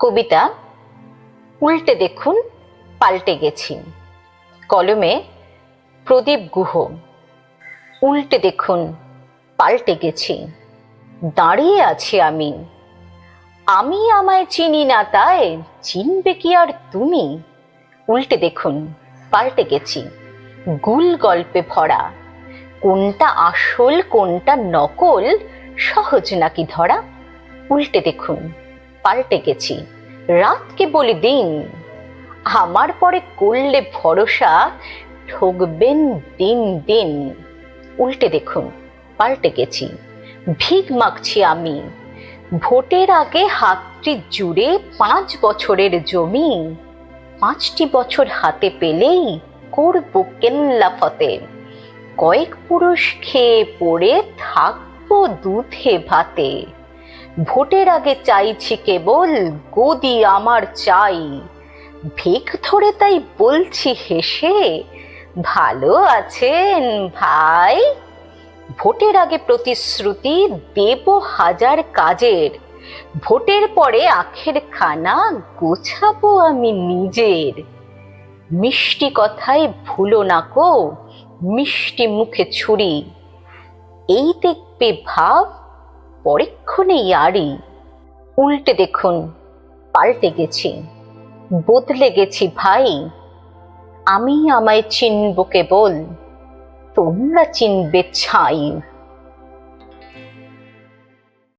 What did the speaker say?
কবিতা উল্টে দেখুন, পাল্টে গেছি। কলমে প্রদীপ গুহ, উল্টে দেখুন, পাল্টে গেছি। দাঁড়িয়ে আছি আমি। আমি আমায় চিনি না তাই, চিনবে কি আর তুমি? উল্টে দেখুন, পাল্টে গেছি। গুল গল্পে ভরা, কোনটা আসল, কোনটা নকল, সহজ নাকি ধরা? উল্টে দেখুন পাল্টে গেছি। রাতকে বলি দিন। আমার পরে করলে ভরসা ঠকবেন দিন দিন। উল্টে দেখুন, পাল্টে গেছি। ভিক মাগছি আমি। ভোটের আগে হাতটি জুড়ে পাঁচ বছরের জমি। পাঁচটি বছর হাতে পেলেই করব কেল্লা ফতে। কয়েক পুরুষ খেয়ে পড়ে থাকব দুধে ভাতে। ভোটের আগে চাইছি কেবল গদি আমার চাই। ভিক ধরে তাই বলছি হেসে, ভালো আছেন ভাই? ভোটের আগে প্রতিশ্রুতি দেব হাজার কাজের। ভোটের পরে আখের খানা গোছাবো আমি নিজের। মিষ্টি কথায় ভুলো না কো, মিষ্টি মুখে ছুরি। এই দেখবে ভাব পরীক্ষণেই আড়ি উল্টে দেখুন, পাল্টে গেছি, বদলে গেছি ভাই। আমি আমায় চিনব কেবল, তোমরা চিনবে ছাই।